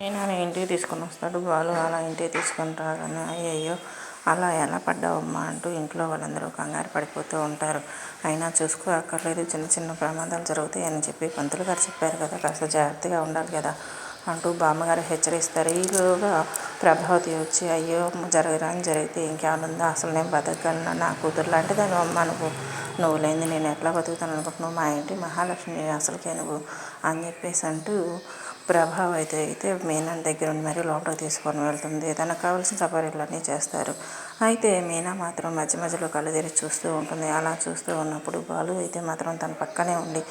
నేను అలా ఇంటికి తీసుకొని వస్తాడు? బాలు అలా ఇంటికి తీసుకొని రాగానే అయ్యయ్యో అలా ఎలా పడ్డావమ్మా అంటూ ఇంట్లో వాళ్ళందరూ కంగారు పడిపోతూ ఉంటారు. అయినా చూసుకో అక్కర్లేదు చిన్న చిన్న ప్రమాదాలు జరుగుతాయి అని చెప్పి పంతులు గారు చెప్పారు కదా కాస్త జాగ్రత్తగా ఉండాలి కదా అంటూ బామ్మగారు హెచ్చరిస్తారు. ఈలోగా ప్రభావతి వచ్చి అయ్యో జరగరాని జరిగితే ఇంకేమనుందో అసలు నేను బతకగలను. నా కూతురు లాంటి అని అమ్మ నువ్వు. నువ్వు లేని నేను ఎట్లా బతుకుతాను అనుకుంటున్నావు? మా ఇంటి మహాలక్ష్మి అసలుకే నువ్వు అని చెప్పేసి అంటూ ప్రభావం అయితే మీనా దగ్గర ఉండి మరీ లోపలికి తీసుకొని వెళ్తుంది. తనకు కావాల్సిన సపర్యలన్నీ చేస్తారు. అయితే మీనా మాత్రం మధ్య మధ్యలో కళ్ళు తెరిచి చూస్తూ ఉంటుంది. అలా చూస్తూ ఉన్నప్పుడు బాలు అయితే మాత్రం తన పక్కనే ఉండి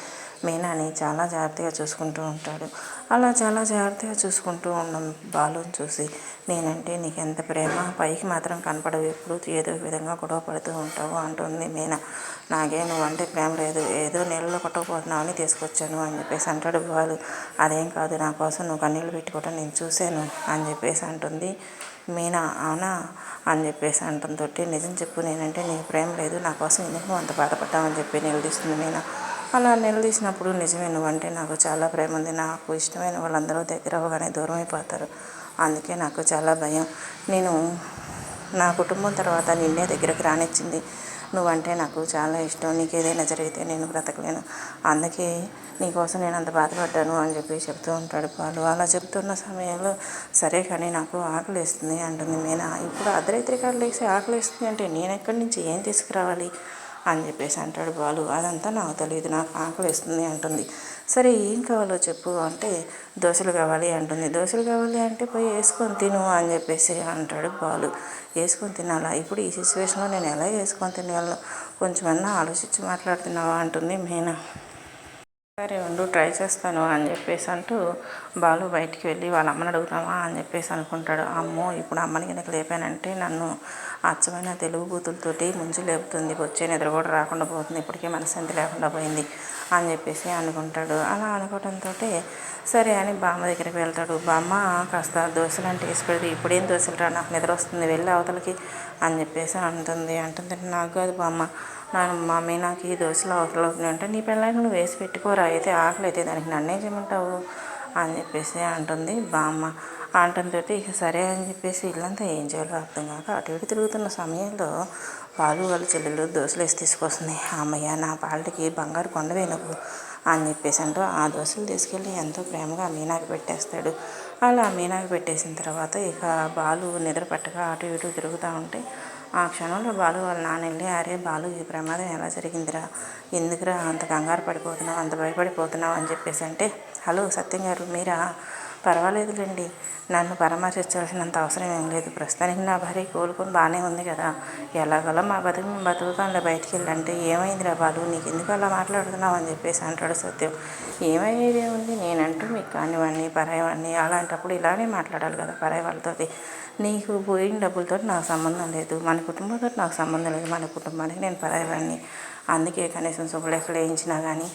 మీనాని చాలా జాగ్రత్తగా చూసుకుంటూ ఉంటాడు. అలా చాలా జాగ్రత్తగా చూసుకుంటూ ఉన్న బాలుని చూసి నేనంటే నీకు ఎంత ప్రేమ? పైకి మాత్రం కనపడవు. ఎప్పుడు ఏదో విధంగా గొడవ పడుతూ ఉంటావు అంటుంది మీనా. నాకే నువ్వంటే ప్రేమ లేదు. ఏదో నీళ్ళలో కొట్టకపోతున్నావు అని తీసుకొచ్చాను అని చెప్పేసి అంటాడు బాలు. అదేం కాదు నా కోసం నువ్వు కన్నీళ్ళు పెట్టుకోవటం నేను చూశాను అని చెప్పేసి అంటుంది మీనా. అవునా? అని చెప్పేసి అంటుంది నిజం చెప్పు. నేనంటే నీకు ప్రేమ లేదు. నా కోసం ఎందుకు అంత బాధపడ్డామని చెప్పి నిలదీస్తుంది మీనా. అలా నిలదీసినప్పుడు నిజమే నువ్వంటే నాకు చాలా ప్రేమ ఉంది నాకు ఇష్టమైన వాళ్ళందరూ దగ్గర అవగానే దూరం అయిపోతారు అందుకే నాకు చాలా భయం. నేను నా కుటుంబం తర్వాత నిన్నే దగ్గరకు రానిచ్చింది. నువ్వంటే నాకు చాలా ఇష్టం. నీకు ఏదైనా జరిగితే నేను బ్రతకలేను. అందుకే నీకోసం నేను అంత బాధపడ్డాను అని చెప్పి చెప్తూ ఉంటాడు పాలు. అలా చెప్తున్న సమయంలో సరే కానీ నాకు ఆకలి వేస్తుంది అంటుంది మీనా. ఇప్పుడు అర్ధరాత్రి కాళ్ళు ఆకలి వేస్తుంది అంటే నేను ఎక్కడి నుంచి ఏం తీసుకురావాలి? అని చెప్పేసి అంటాడు బాలు. అదంతా నాకు తెలియదు నాకు ఆకలి వేస్తుంది అంటుంది. సరే ఏం కావాలో చెప్పు అంటే దోశలు కావాలి అంటుంది. దోశలు కావాలి అంటే పోయి వేసుకొని తిను అని చెప్పేసి అంటాడు బాలు. వేసుకొని తినాలా? ఇప్పుడు ఈ సిచ్యువేషన్లో నేను ఎలా వేసుకొని తినగలను కొంచెమన్నా ఆలోచించి మాట్లాడుతున్నావా? అంటుంది మీనా. సరే ఉండు ట్రై చేస్తాను అని చెప్పేసి అంటూ బాలు బయటికి వెళ్ళి వాళ్ళ అమ్మని అడుగుతామా అని చెప్పేసి అనుకుంటాడు. అమ్మో ఇప్పుడు అమ్మని కనుక లేపానంటే నన్ను అచ్చమైన తెలుగు బూతులతోటి ముంచి లేపుతుంది వచ్చే నిద్ర కూడా రాకుండా పోతుంది ఇప్పటికే మనశ్శాంతి లేకుండా పోయింది అని చెప్పేసి అనుకుంటాడు. అలా అనుకోవడంతో సరే అని బామ్మ దగ్గరికి వెళ్తాడు. బామ్మ కాస్త దోశలు అంటే వేసి పెడితే ఇప్పుడేం దోశలు రా నాకు నిద్ర వస్తుంది వెళ్ళి అవతలకి అని చెప్పేసి అంటుంది. అంటుంది నాకు కాదు బామ్మ నా మమ్మీ నాకు ఈ దోశలు అవతల అంటే నీ పిల్లలకి నువ్వు వేసి పెట్టుకోరా అయితే ఆకలి అయితే దానికి నన్నే చేయమంటావు అని చెప్పేసి అంటుంది బామ్మ. అంటంతో ఇక సరే అని చెప్పేసి ఇల్లంతా ఏం చేయాలో అర్థం కాక అటు ఇటు తిరుగుతున్న సమయంలో పాలు వాళ్ళ చెల్లెలు దోశలు వేసి తీసుకొస్తుంది అమ్మయ్య నా పాలకి బంగారు కొండవే నువ్వు అని చెప్పేసి అంటూ ఆ దోశలు తీసుకెళ్ళి ఎంతో ప్రేమగా మీనాకి పెట్టేస్తాడు. అలా మీనాకి పెట్టేసిన తర్వాత ఇక బాలు నిద్ర పట్టక అటు ఇటు తిరుగుతూ ఉంటే ఆ క్షణంలో బాలు వాళ్ళ నాన్న వెళ్ళి అరే బాలు ఈ ప్రమాదం ఎలా జరిగిందిరా? ఎందుకురా అంత కంగారు పడిపోతున్నావు అంత భయపడిపోతున్నావు? అని చెప్పేసి అంటే హలో సత్యం గారు మీరా? పర్వాలేదులేండి. నన్ను పరామర్శించాల్సినంత అవసరం ఏం లేదు. ప్రస్తుతానికి నా భార్య కోలుకొని బాగానే ఉంది కదా. ఎలాగోలా మా బతుకు మేము బతుకుతాంలే బయటికి వెళ్ళంటే ఏమైందిరా బాలు? నీకు ఎందుకు అలా మాట్లాడుతున్నావు అని చెప్పేసి అంటాడు సత్యం. ఏమయ్యేది ఉంది నేనంటూ మీకు కానివ్వండి పరాయవాడిని అలాంటప్పుడు ఇలానే మాట్లాడాలి కదా పరాయి వాళ్ళతో నీకు పోయిన డబ్బులతో నాకు సంబంధం లేదు. మన కుటుంబంతో నాకు సంబంధం లేదు. మన కుటుంబానికి నేను పరాయవాడిని. అందుకే కనీసం శుభలేఖలు వేయించినా కానీ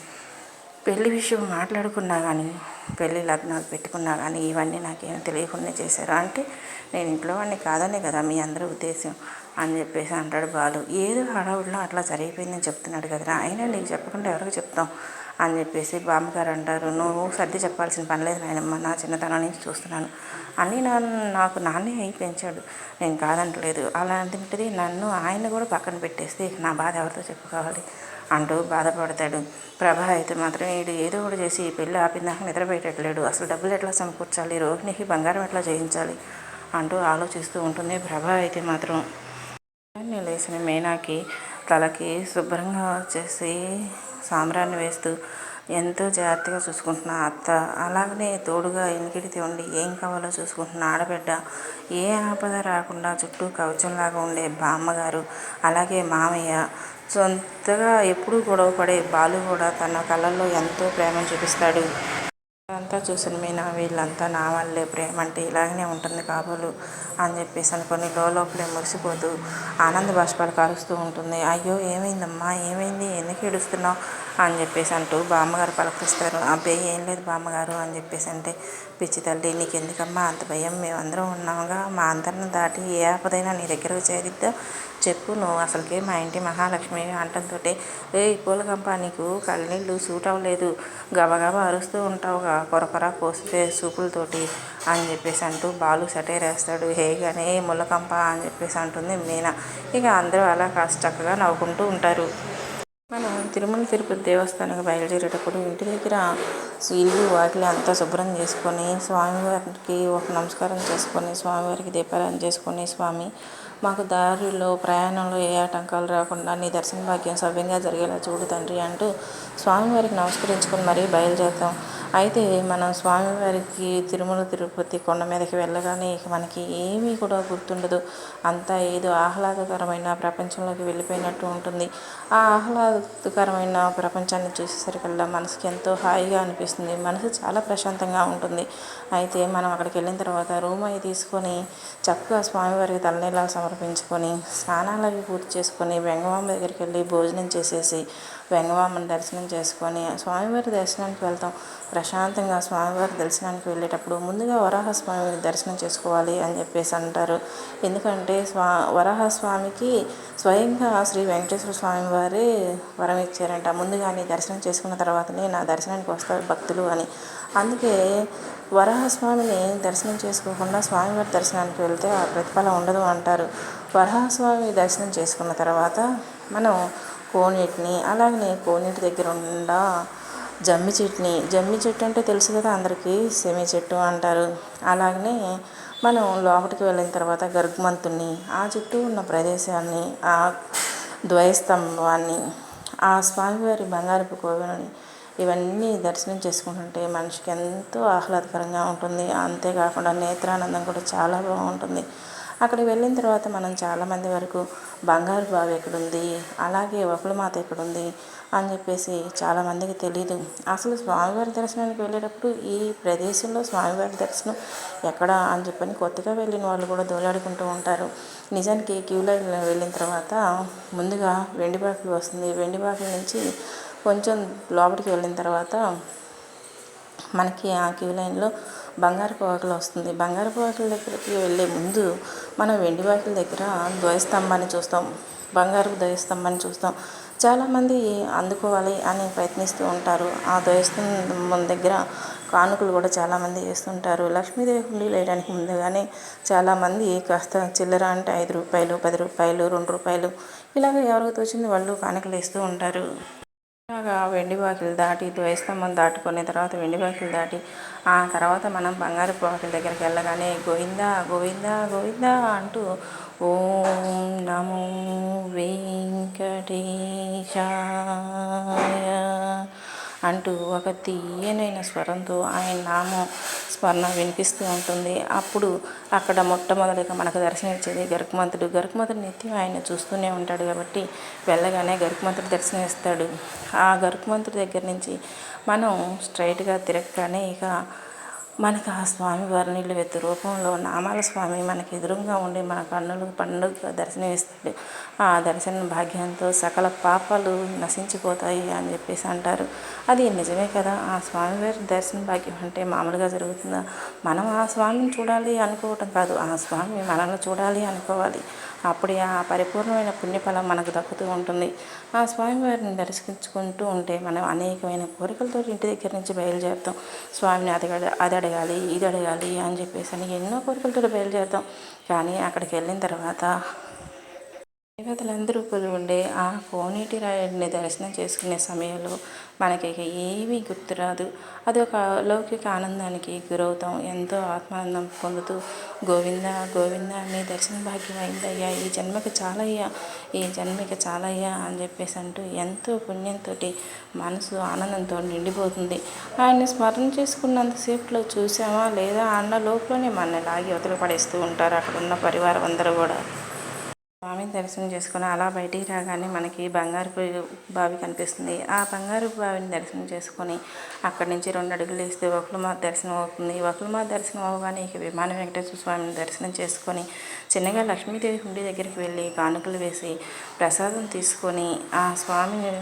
పెళ్ళి విషయం మాట్లాడుకున్నా కానీ పెళ్ళి లగ్నాలు పెట్టుకున్నా కానీ ఇవన్నీ నాకేం తెలియకుండా చేశారు. అంటే నేను ఇంట్లో వాడిని కాదనే కదా మీ అందరి ఉద్దేశం అని చెప్పేసి అంటాడు బాలు. ఏదో హడావుడిలో అట్లా జరిగిపోయిందని చెప్తున్నాడు కదరా. అయినా నీకు చెప్పకుండా ఎవరికి చెప్తాం అని చెప్పేసి బామ్మగారు అంటారు. నువ్వు సర్ది చెప్పాల్సిన పని లేదు నాయనమ్మ నా చిన్నతనం నుంచి చూస్తున్నాను అని నన్ను నాకు నాన్నే అయి పెంచాడు. నేను కాదంటలేదు. అలాంటిది నన్ను ఆయన కూడా పక్కన పెట్టేస్తే నా బాధ ఎవరితో చెప్పుకోవాలి అంటూ బాధపడతాడు. ప్రభ అయితే మాత్రం వీడు ఏదో ఒకటి చేసి ఈ పెళ్ళి ఆపిందాక నిద్రపోయేటట్లేడు. అసలు డబ్బులు ఎట్లా సమకూర్చాలి? రోహిణికి బంగారం ఎట్లా చేయించాలి? అంటూ ఆలోచిస్తూ ఉంటుంది ప్రభ అయితే మాత్రం. లేచిన మేనాకి తలకి శుభ్రంగా వచ్చేసి సాంబ్రాన్ని వేస్తూ ఎంతో జాగ్రత్తగా చూసుకుంటున్న అత్త. అలాగనే తోడుగా ఎనికిడితే ఉండి ఏం కావాలో చూసుకుంటున్న ఆడబిడ్డ. ఏ ఆపద రాకుండా చుట్టూ కవచంలాగా ఉండే బామ్మగారు అలాగే మామయ్య సొంతగా ఎప్పుడూ గొడవ పడే బాలు కూడా తన కళ్ళల్లో ఎంతో ప్రేమను చూపిస్తాడు. అంతా చూసిన మీనా వీళ్ళంతా నా వల్లే ప్రేమ అంటే ఇలాగనే ఉంటుంది కాబోలు అని చెప్పేసి అనుకొని లోపలే మురిసిపోతూ ఆనంద బాష్పాలు కారుస్తూ ఉంటుంది. అయ్యో ఏమైందమ్మా? ఏమైంది? ఎందుకు ఏడుస్తున్నావు? అని చెప్పేసి అంటూ బామ్మగారు పలకరిస్తారు. అబ్బాయి ఏం లేదు బామ్మగారు అని చెప్పేసి అంటే పిచ్చి తల్లి నీకు ఎందుకమ్మా అంత భయం. మేమందరం ఉన్నాముగా మా అందరిని దాటి ఏ ఆపదైనా నీ దగ్గరకు చేరిద్దా. చెప్పు నువ్వు అసలుకే మా ఇంటి మహాలక్ష్మి అంటంతో ఏ పూలకంప నీకు కళ్ళనీళ్ళు సూట్ అవ్వలేదు. గబగబా అరుస్తూ ఉంటావుగా కొరకొర కోసే సూపులతోటి అని చెప్పేసి అంటూ బాలు సెటైర్ వేస్తాడు హేగానే ముళ్ళకంప అని చెప్పేసి అంటుంది మీనా. ఇక అందరూ అలా కాస్త చక్కగా నవ్వుకుంటూ ఉంటారు. మనం తిరుమల తిరుపతి దేవస్థానానికి బయలుదేరేటప్పుడు ఇంటి దగ్గర ఇల్లు వాకిలి అంతా శుభ్రం చేసుకొని స్వామివారికి ఒక నమస్కారం చేసుకొని స్వామివారికి దీపారాయణ చేసుకొని స్వామి మాకు దారిలో ప్రయాణంలో ఏ ఆటంకాలు రాకుండా నీ దర్శన భాగ్యం సవ్యంగా జరిగేలా చూడు తండ్రి అంటూ స్వామివారికి నమస్కరించుకొని మరీ బయలుదేరుతాం. అయితే మనం స్వామివారికి తిరుమల తిరుపతి కొండ మీదకి వెళ్ళగానే ఇక మనకి ఏమీ కూడా గుర్తుండదు. అంతా ఏదో ఆహ్లాదకరమైన ప్రపంచంలోకి వెళ్ళిపోయినట్టు ఉంటుంది. ఆ ఆహ్లాదకరమైన ప్రపంచాన్ని చూసేసరికల్లా మనసుకి ఎంతో హాయిగా అనిపిస్తుంది. మనసు చాలా ప్రశాంతంగా ఉంటుంది. అయితే మనం అక్కడికి వెళ్ళిన తర్వాత రూమ్ అవి తీసుకొని చక్కగా స్వామివారికి తలనీలాలు సమర్పించుకొని స్నానాలు అవి పూర్తి చేసుకొని వెంగమామ దగ్గరికి వెళ్ళి భోజనం చేసేసి వెంగమామని దర్శనం చేసుకొని స్వామివారి దర్శనానికి వెళ్తాం. ప్రశాంతంగా స్వామివారి దర్శనానికి వెళ్ళేటప్పుడు ముందుగా వరాహస్వామి దర్శనం చేసుకోవాలి అని చెప్పేసి అంటారు. ఎందుకంటే స్వా వరాహస్వామికి స్వయంగా శ్రీ వెంకటేశ్వర స్వామి వారే వరం ఇచ్చారంట. ముందుగా నీ దర్శనం చేసుకున్న తర్వాతనే నా దర్శనానికి వస్తారు భక్తులు అని. అందుకే వరాహస్వామిని దర్శనం చేసుకోకుండా స్వామివారి దర్శనానికి వెళ్తే ఆ ప్రతిఫలం ఉండదు అంటారు. వరాహస్వామి దర్శనం చేసుకున్న తర్వాత మనం కోనేటిని అలాగనే కోనేటి దగ్గర ఉన్న జమ్మి చెట్టుని. జమ్మి చెట్టు అంటే తెలుసు కదా అందరికీ సెమి చెట్టు అంటారు. అలాగనే మనం లోపలికి వెళ్ళిన తర్వాత గర్గమంతుని ఆ చుట్టూ ఉన్న ప్రదేశాన్ని ఆ ద్వయస్తంభాన్ని ఆ స్వామివారి బంగారపు కోవెలని ఇవన్నీ దర్శనం చేసుకుంటుంటే మనిషికి ఎంతో ఆహ్లాదకరంగా ఉంటుంది. అంతేకాకుండా నేత్రానందం కూడా చాలా బాగుంటుంది. అక్కడికి వెళ్ళిన తర్వాత మనం చాలామంది వరకు బంగారు బావి ఎక్కడుంది అలాగే మాత ఎక్కడుంది అని చెప్పేసి చాలామందికి తెలియదు అసలు స్వామివారి దర్శనానికి వెళ్ళేటప్పుడు ఈ ప్రదేశంలో స్వామివారి దర్శనం ఎక్కడ అని చెప్పని కొత్తగా వెళ్ళిన వాళ్ళు కూడా దోలాడుకుంటూ ఉంటారు. నిజానికి క్యూ వెళ్ళిన తర్వాత ముందుగా వెండి వెండిబాకులు వస్తుంది. వెండి వెండిబాకుల నుంచి కొంచెం లోపలికి వెళ్ళిన తర్వాత మనకి ఆ క్యూ లైన్లో బంగారపు వాకిలి వస్తుంది. బంగారు వాకిలి దగ్గరికి వెళ్ళే ముందు మనం వెండి వాకిలి దగ్గర ద్వయస్తంభాన్ని చూస్తాం. బంగారపు ద్వయస్తంభాన్ని చూస్తాం. చాలామంది అందుకోవాలి అని ప్రయత్నిస్తూ ఉంటారు. ఆ ద్వయస్తంభం దగ్గర కానుకలు కూడా చాలామంది వేస్తుంటారు. లక్ష్మీదేవి హుండీ వేయడానికి ముందుగానే చాలామంది కాస్త చిల్లర అంటే ఐదు రూపాయలు పది రూపాయలు రెండు రూపాయలు ఇలాగ ఎవరికి తోచింది వాళ్ళు కానుకలు వేస్తూ ఉంటారు. ఇలాగా వెండి వాకిలు దాటి ద్వైస్తంభం దాటుకునే తర్వాత వెండి వాకిలు దాటి ఆ తర్వాత మనం బంగారు వాకిలి దగ్గరికి వెళ్ళగానే గోవిందా గోవిందా గోవిందా అంటూ ఓం నమో వెంకటేశాయ అంటూ ఒక తీయనైన స్వరంతో ఆయన నామం స్మరణ వినిపిస్తూ ఉంటుంది. అప్పుడు అక్కడ మొట్టమొదటిగా మనకు దర్శనం ఇచ్చేది గరుకుమంతుడు. గరుకుమంతుడు నిత్యం ఆయన చూస్తూనే ఉంటాడు కాబట్టి వెళ్ళగానే గరుకుమంతుడు దర్శనమిస్తాడు. ఆ గరుకుమంతుడి దగ్గర నుంచి మనం స్ట్రైట్గా తిరగగానే ఇక మనకు ఆ స్వామి వర్ణిలు వెత్తు రూపంలో నామాల స్వామి మనకి ఎదురుగా ఉండి మన కన్నులు పండుగ దర్శనమిస్తాడు. ఆ దర్శన భాగ్యంతో సకల పాపాలు నశించిపోతాయి అని చెప్పేసి అంటారు. అది నిజమే కదా? ఆ స్వామివారి దర్శన భాగ్యం అంటే మామూలుగా జరుగుతుందా? మనం ఆ స్వామిని చూడాలి అనుకోవటం కాదు. ఆ స్వామి మనల్ని చూడాలి అనుకోవాలి. అప్పుడే ఆ పరిపూర్ణమైన పుణ్యఫలం మనకు దక్కుతూ ఉంటుంది. ఆ స్వామివారిని దర్శించుకుంటూ ఉంటే మనం అనేకమైన కోరికలతో ఇంటి దగ్గర నుంచి బయలుదేరుతాం. స్వామిని అది అది అడగాలి ఇది అడగాలి అని చెప్పేసి అని ఎన్నో కోరికలతో బయలుదేరుతాం. కానీ అక్కడికి వెళ్ళిన తర్వాత దేవతలందరూ ఉండే ఆ కోనేటి రాయుడిని దర్శనం చేసుకునే సమయంలో మనకి ఏమీ గుర్తురాదు. అది ఒక అలౌకిక ఆనందానికి గురవుతాం. ఎంతో ఆత్మానందం పొందుతూ గోవింద గోవింద నీ దర్శన భాగ్యం అయిందయ్యా ఈ జన్మకి చాలయ్యా. ఈ జన్మకి చాలయ్యా అని చెప్పేసి అంటూ ఎంతో పుణ్యంతో మనసు ఆనందంతో నిండిపోతుంది. ఆయన్ని స్మరణ చేసుకున్నంతసేపులో చూసామా లేదా అన్న లోపలనే మన లాగి వదిలిపడేస్తూ ఉంటారు. అక్కడ ఉన్న పరివారం అందరూ కూడా. స్వామిని దర్శనం చేసుకుని అలా బయటికి రాగానే మనకి బంగారు బావి కనిపిస్తుంది. ఆ బంగారు బావిని దర్శనం చేసుకొని అక్కడి నుంచి రెండు అడుగులు వేస్తే ఒకలమాత దర్శనం అవుతుంది. ఒకలమాత దర్శనం అవ్వగానే ఇక విమాన వెంకటేశ్వర స్వామిని దర్శనం చేసుకొని చిన్నగా లక్ష్మీదేవి హుండీ దగ్గరికి వెళ్ళి కానుకలు వేసి ప్రసాదం తీసుకొని ఆ స్వామిని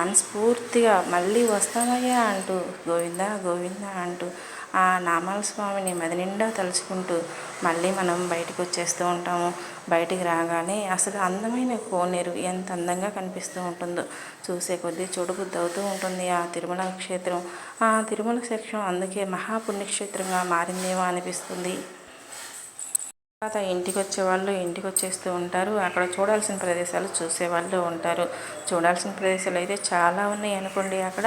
మనస్ఫూర్తిగా మళ్ళీ వస్తామయ్యా అంటూ గోవిందా గోవిందా అంటూ ఆ నామాల స్వామిని మదినిండా తలుచుకుంటూ మళ్ళీ మనం బయటకు వచ్చేస్తూ ఉంటాము. బయటికి రాగానే అసలు అందమైన కోనేరు ఎంత అందంగా కనిపిస్తూ ఉంటుందో చూసే కొద్దీ చూడబుద్ధి అవుతూ ఉంటుంది ఆ తిరుమల క్షేత్రం. ఆ తిరుమల క్షేత్రం అందుకే మహాపుణ్యక్షేత్రంగా మారిందేమో అనిపిస్తుంది. తర్వాత ఇంటికి వచ్చేవాళ్ళు ఇంటికి వచ్చేస్తూ ఉంటారు. అక్కడ చూడాల్సిన ప్రదేశాలు చూసేవాళ్ళు ఉంటారు. చూడాల్సిన ప్రదేశాలు అయితే చాలా ఉన్నాయి అనుకోండి అక్కడ.